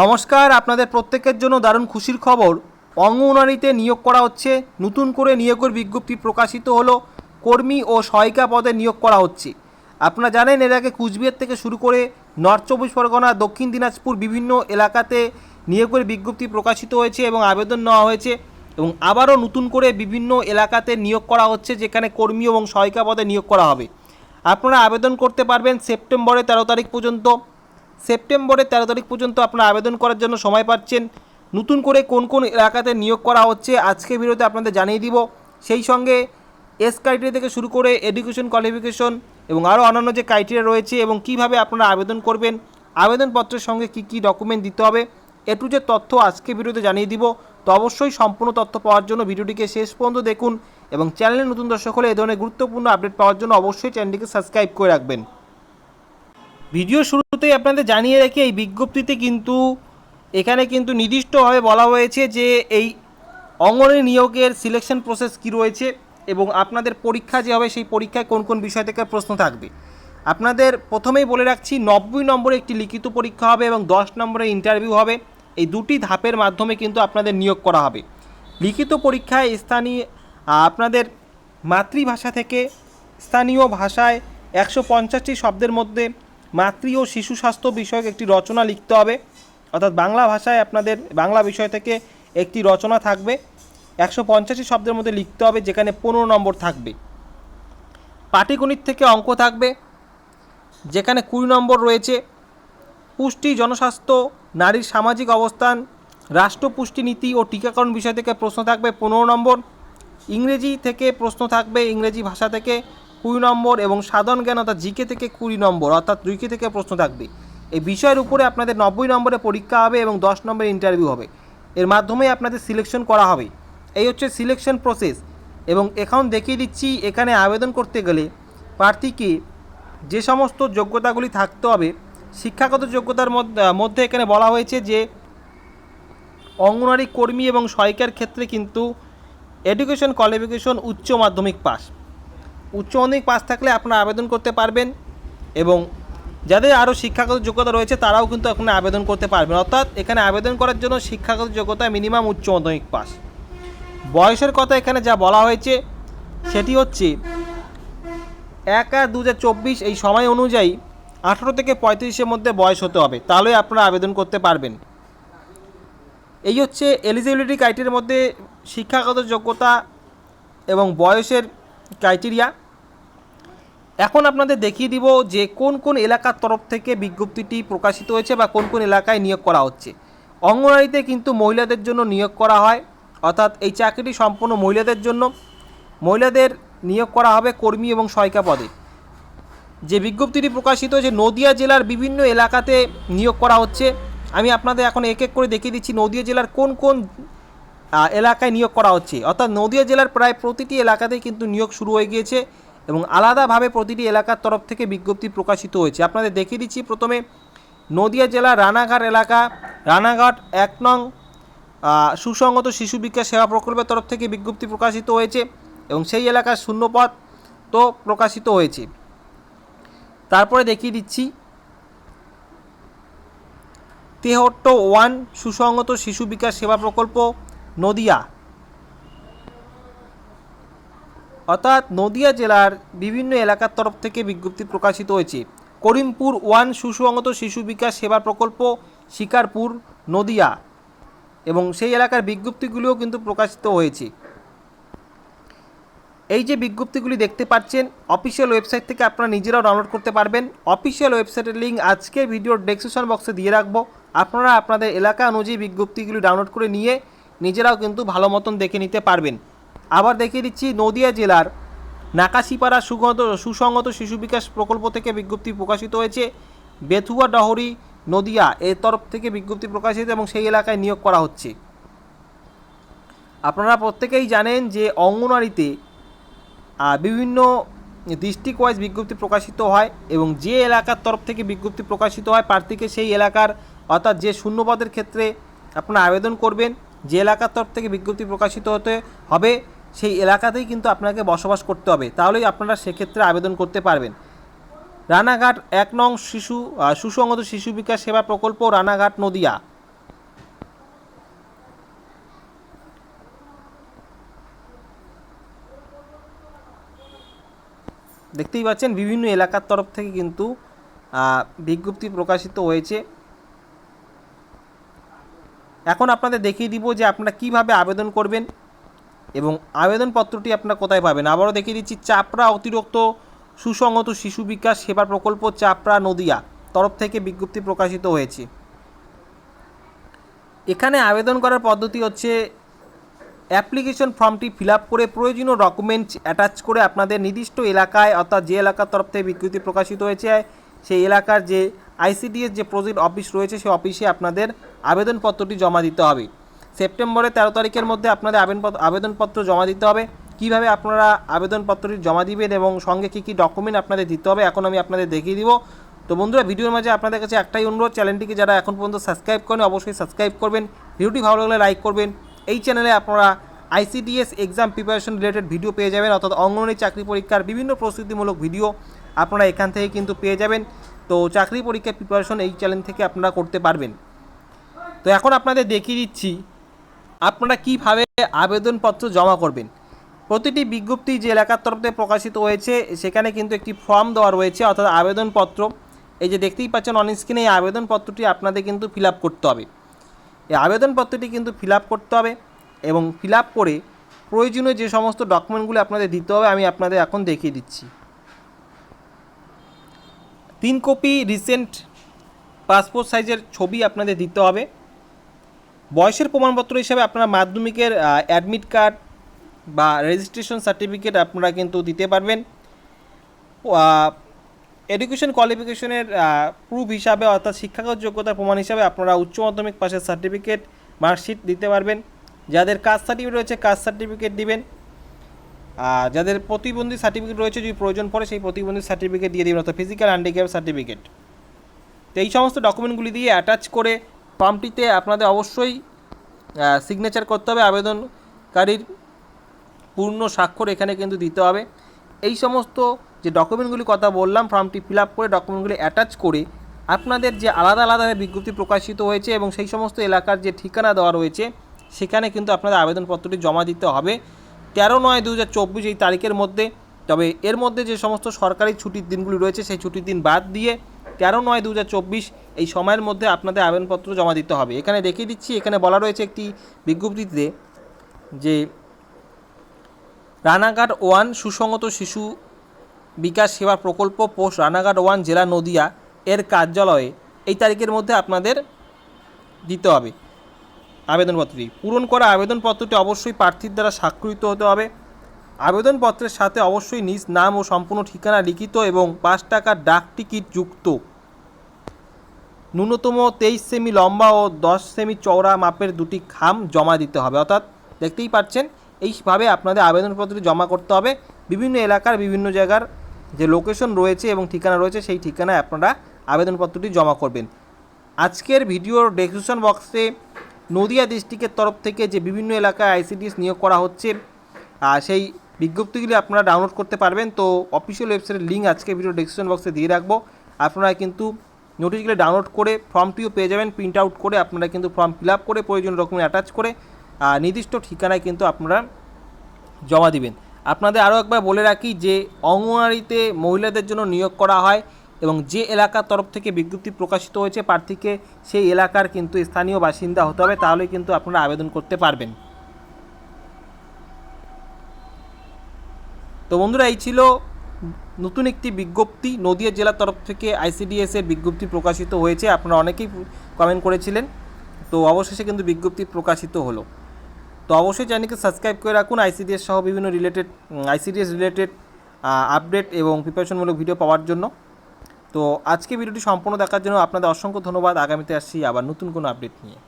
নমস্কার, আপনাদের প্রত্যেকের জন্য দারুণ খুশির খবর। অঙ্গনওয়াড়িতে নিয়োগ করা হচ্ছে। নতুন করে নিয়োগের বিজ্ঞপ্তি প্রকাশিত হলো। কর্মী ও সহায়িকা পদে নিয়োগ করা হচ্ছে। আপনারা জানেন, এর আগে কুচবিহার থেকে শুরু করে নর্থ চব্বিশ পরগনা, দক্ষিণ দিনাজপুর বিভিন্ন এলাকাতে নিয়োগের বিজ্ঞপ্তি প্রকাশিত হয়েছে এবং আবেদন নেওয়া হয়েছে এবং আবারও নতুন করে বিভিন্ন এলাকাতে নিয়োগ করা হচ্ছে, যেখানে কর্মী এবং সহায়িকা পদে নিয়োগ করা হবে। আপনারা আবেদন করতে পারবেন সেপ্টেম্বরের তেরো তারিখ পর্যন্ত। সেপ্টেম্বরের তেরো তারিখ পর্যন্ত আপনারা আবেদন করার জন্য সময় পাচ্ছেন। নতুন করে কোন কোন এলাকাতে নিয়োগ করা হচ্ছে আজকে ভিডিওতে আপনাদের জানিয়ে দিব। সেই সঙ্গে এস ক্রাইটেরিয়া থেকে শুরু করে এডুকেশন কোয়ালিফিকেশন এবং আরও অন্যান্য যে ক্রাইটেরিয়া রয়েছে এবং কীভাবে আপনারা আবেদন করবেন, আবেদনপত্রের সঙ্গে কি কি ডকুমেন্ট দিতে হবে এটু যে তথ্য আজকে ভিডিওতে জানিয়ে দিব। তো অবশ্যই সম্পূর্ণ তথ্য পাওয়ার জন্য ভিডিওটিকে শেষ পর্যন্ত দেখুন এবং চ্যানেলে নতুন দর্শক হলে এ ধরনের গুরুত্বপূর্ণ আপডেট পাওয়ার জন্য অবশ্যই চ্যানেলটিকে সাবস্ক্রাইব করে রাখবেন। ভিডিও শুরুতেই আপনাদের জানিয়ে রাখি, এই বিজ্ঞপ্তিতে কিন্তু, এখানে কিন্তু নির্দিষ্টভাবে বলা হয়েছে যে এই অঙ্গনের নিয়োগের সিলেকশন প্রসেস কী রয়েছে এবং আপনাদের পরীক্ষা যে হবে, সেই পরীক্ষায় কোন কোন বিষয় থেকে প্রশ্ন থাকবে। আপনাদের প্রথমেই বলে রাখছি, নব্বই নম্বরে একটি লিখিত পরীক্ষা হবে এবং দশ নম্বরে ইন্টারভিউ হবে। এই দুটি ধাপের মাধ্যমে কিন্তু আপনাদের নিয়োগ করা হবে। লিখিত পরীক্ষায় স্থানীয়, আপনাদের মাতৃভাষা থেকে স্থানীয় ভাষায় একশো পঞ্চাশটি শব্দের মধ্যে মাতৃ ও শিশু স্বাস্থ্য বিষয়ক একটি রচনা লিখতে হবে। অর্থাৎ বাংলা ভাষায় আপনাদের, বাংলা বিষয় থেকে একটি রচনা থাকবে। একশো পঞ্চাশটি শব্দের মধ্যে লিখতে হবে, যেখানে পনেরো নম্বর থাকবে। পাটিগণিত থেকে অঙ্ক থাকবে, যেখানে কুড়ি নম্বর রয়েছে। পুষ্টি, জনস্বাস্থ্য, নারীর সামাজিক অবস্থান রাষ্ট্র পুষ্টি নীতি ও টিকাকরণ বিষয় থেকে প্রশ্ন থাকবে পনেরো নম্বর। ইংরেজি থেকে প্রশ্ন থাকবে, ইংরেজি ভাষা থেকে কুড়ি নম্বর এবং সাধারণ জ্ঞান অর্থাৎ জিকে থেকে কুড়ি নম্বর, অর্থাৎ দুইকে থেকে প্রশ্ন থাকবে। এই বিষয়ের উপরে আপনাদের নব্বই নম্বরে পরীক্ষা হবে এবং দশ নম্বরে ইন্টারভিউ হবে। এর মাধ্যমেই আপনাদের সিলেকশন করা হবে। এই হচ্ছে সিলেকশন প্রসেস এবং এখন দেখিয়ে দিচ্ছি এখানে আবেদন করতে গেলে প্রার্থীকে যে সমস্ত যোগ্যতাগুলি থাকতে হবে, শিক্ষাগত যোগ্যতার মধ্যে এখানে বলা হয়েছে যে অঙ্গনওয়াড়ি কর্মী এবং সহায়িকার ক্ষেত্রে কিন্তু এডুকেশন কোয়ালিফিকেশন উচ্চ মাধ্যমিক পাস উচ্চ মাধ্যমিক পাস থাকলে আপনারা আবেদন করতে পারবেন এবং যাদের আরও শিক্ষাগত যোগ্যতা রয়েছে তারাও কিন্তু এখানে আবেদন করতে পারবেন। অর্থাৎ এখানে আবেদন করার জন্য শিক্ষাগত যোগ্যতা মিনিমাম উচ্চ মাধ্যমিক পাস। বয়সের কথা এখানে যা বলা হয়েছে সেটি হচ্ছে এক আর দু হাজার চব্বিশ এই সময় অনুযায়ী আঠারো থেকে পঁয়ত্রিশের মধ্যে বয়স হতে হবে, তাহলে আপনারা আবেদন করতে পারবেন। এই হচ্ছে এলিজিবিলিটি ক্রাইটেরিয়ার মধ্যে শিক্ষাগত যোগ্যতা এবং বয়সের ক্রাইটেরিয়া এখন আপনাদের দেখিয়ে দিব যে কোন কোন এলাকার তরফ থেকে বিজ্ঞপ্তিটি প্রকাশিত হয়েছে বা কোন কোন এলাকায় নিয়োগ করা হচ্ছে। অঙ্গনওয়াড়িতে কিন্তু মহিলাদের জন্য নিয়োগ করা হয়, অর্থাৎ এই চাকরিটি সম্পূর্ণ মহিলাদের জন্য। মহিলাদের নিয়োগ করা হবে কর্মী এবং সহায়িকা পদে। যে বিজ্ঞপ্তিটি প্রকাশিত হয়েছে, নদিয়া জেলার বিভিন্ন এলাকাতে নিয়োগ করা হচ্ছে। আমি আপনাদের এখন এক এক করে দেখিয়ে দিচ্ছি, নদিয়া জেলার কোন কোন এলাকায় নিয়োগ করা হচ্ছে। অর্থাৎ নদিয়া জেলার প্রায় প্রতিটি এলাকাতেই কিন্তু নিয়োগ শুরু হয়ে গিয়েছে। এবং আলাদাভাবে প্রতিটি এলাকার তরফ থেকে বিজ্ঞপ্তি প্রকাশিত হয়েছে। আপনাদের দেখিয়ে দিচ্ছি, প্রথমে নদিয়া জেলার রানাঘাট এলাকা। রানাঘাট এক নং সুসংগত শিশু বিকাশ সেবা প্রকল্পের তরফ থেকে বিজ্ঞপ্তি প্রকাশিত হয়েছে এবং সেই এলাকার শূন্যপদ তো প্রকাশিত হয়েছে। তারপরে দেখিয়ে দিচ্ছি, তেহট্ট ওয়ান সুসংগত শিশু বিকাশ সেবা প্রকল্প নদিয়া। অর্থাৎ নদিয়া জেলার বিভিন্ন এলাকার তরফ থেকে বিজ্ঞপ্তি প্রকাশিত হয়েছে। করিমপুর ওয়ান সুসংগত শিশু বিকাশ সেবা প্রকল্প, শিকারপুর, নদিয়া এবং সেই এলাকার বিজ্ঞপ্তিগুলিও কিন্তু প্রকাশিত হয়েছে। এই যে বিজ্ঞপ্তিগুলি দেখতে পাচ্ছেন, অফিসিয়াল ওয়েবসাইট থেকে আপনারা নিজেরাও ডাউনলোড করতে পারবেন। অফিসিয়াল ওয়েবসাইটের লিঙ্ক আজকের ভিডিওর ডেসক্রিপশন বক্সে দিয়ে রাখব। আপনারা আপনাদের এলাকা অনুযায়ী বিজ্ঞপ্তিগুলি ডাউনলোড করে নিয়ে নিজেরাও কিন্তু ভালো মতন দেখে নিতে পারবেন। আবার দেখিয়ে দিচ্ছি নদিয়া জেলার নাকাশিপাড়া সুগত সুসংগত শিশু বিকাশ প্রকল্প থেকে বিজ্ঞপ্তি প্রকাশিত হয়েছে। বেথুয়া, ডহরি, নদিয়া এর তরফ থেকে বিজ্ঞপ্তি প্রকাশিত এবং সেই এলাকায় নিয়োগ করা হচ্ছে। আপনারা প্রত্যেকেই জানেন যে অঙ্গনওয়াড়িতে বিভিন্ন ডিস্ট্রিক্ট ওয়াইজ বিজ্ঞপ্তি প্রকাশিত হয় এবং যে এলাকার তরফ থেকে বিজ্ঞপ্তি প্রকাশিত হয় প্রার্থীকে সেই এলাকার অর্থাৎ যে শূন্যপদের ক্ষেত্রে আপনারা আবেদন করবেন, যে এলাকার তরফ থেকে বিজ্ঞপ্তি প্রকাশিত হতে হবে। সেই এলাকাতেই কিন্তু আপনাকে বসবাস করতে হবে। তাহলেই আপনারা সেক্ষেত্রে আবেদন করতে পারবেন। রানাঘাট এক নং শিশু সুসংগত শিশু বিকাশ সেবা প্রকল্প, রানাঘাট, নদিয়া। দেখতেই পাচ্ছেন, বিভিন্ন এলাকার তরফ থেকে কিন্তু বিজ্ঞপ্তি প্রকাশিত হয়েছে। এখন আপনাদের দেখিয়ে দিব যে আপনারা কীভাবে আবেদন করবেন। এবং আবেদনপত্রটি আপনারা কোথায় পাবেন? আবারও দেখিয়ে দিচ্ছি, চাপড়া অতিরিক্ত সুসংহত শিশু বিকাশ সেবা প্রকল্প চাপড়া নদিয়া তরফ থেকে বিজ্ঞপ্তি প্রকাশিত হয়েছে। এখানে আবেদন করার পদ্ধতি হচ্ছে, অ্যাপ্লিকেশন ফর্মটি ফিল করে প্রয়োজনীয় ডকুমেন্টস অ্যাটাচ করে আপনাদের নির্দিষ্ট এলাকায় অর্থাৎ যে এলাকার তরফ থেকে বিজ্ঞপ্তি প্রকাশিত হয়েছে, সেই এলাকার যে আইসিডিএস যে প্রজেক্ট অফিস রয়েছে, সেই অফিসে আপনাদের আবেদনপত্রটি জমা দিতে হবে। সেপ্টেম্বরের তেরো তারিখের মধ্যে আপনাদের আবেদনপত্র আবেদনপত্র জমা দিতে হবে। কীভাবে আপনারা আবেদনপত্রটি জমা দিবেন এবং সঙ্গে কী কী ডকুমেন্ট আপনাদের দিতে হবে, এখন আমি আপনাদের দেখিয়ে দিব। তো বন্ধুরা, ভিডিওর মাঝে আপনাদের কাছে একটাই অনুরোধ, চ্যানেলটিকে যারা এখন পর্যন্ত সাবস্ক্রাইব করেন, অবশ্যই সাবস্ক্রাইব করবেন। ভিডিওটি ভালো লাগলে লাইক করবেন। এই চ্যানেলে আপনারা ICDS exam preparation related video পেয়ে যাবেন, অর্থাৎ অঙ্গনওয়াড়ি চাকরি পরীক্ষার বিভিন্ন প্রস্তুতিমূলক ভিডিও আপনারা এখান থেকে কিন্তু পেয়ে যাবেন। তো চাকরি পরীক্ষার প্রিপারেশন এই চ্যানেল থেকে আপনারা করতে পারবেন। তো এখন আপনাদের দেখিয়ে দিচ্ছি আপনারা কীভাবে আবেদনপত্র জমা করবেন? প্রতিটি বিজ্ঞপ্তি যে এলাকার তরফ থেকে প্রকাশিত হয়েছে, সেখানে কিন্তু একটি ফর্ম দেওয়া রয়েছে, অর্থাৎ আবেদনপত্র। এই যে দেখতেই পাচ্ছেন অন স্ক্রিনে এই আবেদনপত্রটি আপনাদের কিন্তু ফিল করতে হবে। এই আবেদনপত্রটি কিন্তু ফিল করতে হবে এবং ফিল করে প্রয়োজনীয় যে সমস্ত ডকুমেন্টগুলো আপনাদের দিতে হবে, আমি আপনাদের এখন দেখিয়ে দিচ্ছি। তিন কপি রিসেন্ট পাসপোর্ট সাইজের ছবি আপনাদের দিতে হবে। বয়সের প্রমাণপত্র হিসাবে আপনারা মাধ্যমিকের অ্যাডমিট কার্ড বা রেজিস্ট্রেশন সার্টিফিকেট আপনারা কিন্তু দিতে পারবেন। এডুকেশন কোয়ালিফিকেশনের প্রুফ হিসাবে অর্থাৎ শিক্ষাগত যোগ্যতার প্রমাণ হিসাবে আপনারা উচ্চ মাধ্যমিক পাশের সার্টিফিকেট মার্কশিট দিতে পারবেন। যাদের কাস্ট সার্টিফিকেট রয়েছে কাস্ট সার্টিফিকেট দিবেন। যাদের প্রতিবন্ধী সার্টিফিকেট রয়েছে, যদি প্রয়োজন পড়ে, সেই প্রতিবন্ধী সার্টিফিকেট দিয়ে দেবেন, অর্থাৎ ফিজিক্যাল হ্যান্ডিক্যাপ সার্টিফিকেট তো এই সমস্ত ডকুমেন্টগুলি দিয়ে অ্যাটাচ করে ফর্মটিতে আপনাদের অবশ্যই সিগনেচার করতে হবে, আবেদনকারীর পূর্ণ স্বাক্ষর এখানে কিন্তু দিতে হবে। এই সমস্ত যে ডকুমেন্টগুলি কথা বললাম ফর্মটি ফিল আপ করে ডকুমেন্টগুলি অ্যাটাচ করে আপনাদের যে আলাদা আলাদাভাবে বিজ্ঞপ্তি প্রকাশিত হয়েছে এবং সেই সমস্ত এলাকার যে ঠিকানা দেওয়া রয়েছে, সেখানে কিন্তু আপনাদের আবেদনপত্রটি জমা দিতে হবে। তেরো নয় দু এই তারিখের মধ্যে, তবে এর মধ্যে যে সমস্ত সরকারি ছুটির দিনগুলি রয়েছে, সেই ছুটির দিন বাদ দিয়ে তেরো নয় দু এই সময়ের মধ্যে আপনাদের আবেদনপত্র জমা দিতে হবে। এখানে দেখিয়ে দিচ্ছি, এখানে বলা রয়েছে একটি বিজ্ঞপ্তিতে যে রানাঘাট ওয়ান সুসংহত শিশু বিকাশ সেবা প্রকল্প পোস্ট রানাঘাট ওয়ান জেলা নদিয়া এর কার্যালয়ে এই তারিখের মধ্যে আপনাদের দিতে হবে আবেদনপত্রটি। পূরণ করা আবেদনপত্রটি অবশ্যই প্রার্থীর দ্বারা স্বাক্ষরিত হতে হবে। আবেদনপত্রের সাথে অবশ্যই নিজ নাম ও সম্পূর্ণ ঠিকানা লিখিত এবং পাঁচ টাকার ডাক টিকিট যুক্ত। ন্যূনতম তেইশ সেমি লম্বা ও দশ সেমি চওড়া মাপের দুটি খাম জমা দিতে হবে। অর্থাৎ দেখতেই পাচ্ছেন, এইভাবে আপনাদের আবেদনপত্রটি জমা করতে হবে। বিভিন্ন এলাকার, বিভিন্ন জায়গার যে লোকেশন রয়েছে এবং ঠিকানা রয়েছে, সেই ঠিকানায় আপনারা আবেদনপত্রটি জমা করবেন। আজকের ভিডিওর ডেসক্রিপশন বক্সে নদিয়া ডিস্ট্রিক্টের তরফ থেকে যে বিভিন্ন এলাকায় আইসিডিএস নিয়োগ করা হচ্ছে সেই বিজ্ঞপ্তিগুলি আপনারা ডাউনলোড করতে পারবেন। তো অফিসিয়াল ওয়েবসাইটের লিঙ্ক আজকে ভিডিও ডেসক্রিপশন বক্সে দিয়ে রাখব। আপনারা কিন্তু নোটিশগুলি ডাউনলোড করে ফর্মটিও পেয়ে যাবেন প্রিন্ট আউট করে আপনারা কিন্তু ফর্ম ফিল আপ করে প্রয়োজনীয় ডকুমেন্ট অ্যাটাচ করে নির্দিষ্ট ঠিকানায় কিন্তু আপনারা জমা দিবেন। আপনাদের আরও একবার বলে রাখি যে অঙ্গনওয়াড়িতে মহিলাদের জন্য নিয়োগ করা হয় এবং যে এলাকার তরফ থেকে বিজ্ঞপ্তি প্রকাশিত হয়েছে প্রার্থীকে, সেই এলাকার কিন্তু স্থানীয় বাসিন্দা হতে হবে তাহলে কিন্তু আপনারা আবেদন করতে পারবেন। তো বন্ধুরা, এই ছিল নতুন একটি বিজ্ঞপ্তি নদিয়া জেলার তরফ থেকে আইসিডিএস এর বিজ্ঞপ্তি প্রকাশিত হয়েছে। আপনারা অনেকেই কমেন্ট করেছিলেন। তো অবশেষে কিন্তু বিজ্ঞপ্তি প্রকাশিত হলো। তো অবশ্যই চ্যানেলকে সাবস্ক্রাইব করে রাখুন। আইসিডিএস সহ বিভিন্ন রিলেটেড আইসিডিএস রিলেটেড আপডেট এবং প্রিপারেশনমূলক ভিডিও পাওয়ার জন্য। তো আজকে ভিডিওটি সম্পূর্ণ দেখার জন্য আপনাদের অসংখ্য ধন্যবাদ। আগামীতে আসছি আবার নতুন কোনো আপডেট নিয়ে।